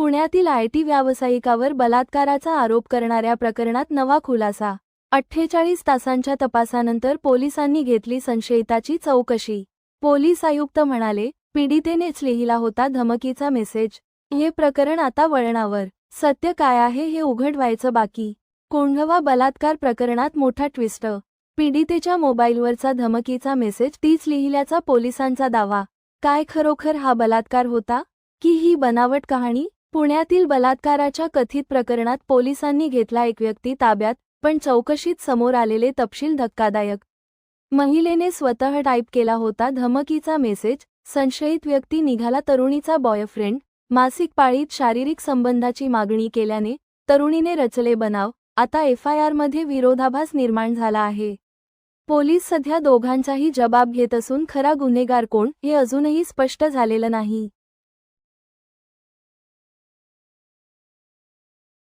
पुण्यातील आयटी व्यावसायिकावर बलात्काराचा आरोप करणाऱ्या प्रकरणात नवा खुलासा. अठ्ठेचाळीस तासांच्या तपासानंतर पोलिसांनी घेतली संशयिताची चौकशी. पोलीस आयुक्त म्हणाले पीडितेनेच लिहिला होता धमकीचा मेसेज. हे प्रकरण आता वळणावर. सत्य काय आहे हे उघड व्हायचं बाकी. कोंढवा बलात्कार प्रकरणात मोठा ट्विस्ट. पीडितेच्या मोबाईलवरचा धमकीचा मेसेज तीच लिहिल्याचा पोलिसांचा दावा. काय खरोखर हा बलात्कार होता? की ही बनावट कहाणी? पुण्यातील बलात्काराच्या कथित प्रकरणात पोलिसांनी घेतला एक व्यक्ती ताब्यात पण चौकशीत समोर आलेले तपशील धक्कादायक. महिलेने स्वतः टाईप केला होता धमकीचा मेसेज संशयित व्यक्ती निघाला तरुणीचा बॉयफ्रेंड मासिक पाळीत शारीरिक संबंधाची मागणी केल्याने तरुणीने रचले बनाव आता एफ आय विरोधाभास निर्माण झाला आहे. पोलीस सध्या दोघांचाही जबाब घेत असून खरा गुन्हेगार कोण हे अजूनही स्पष्ट झालेलं नाही.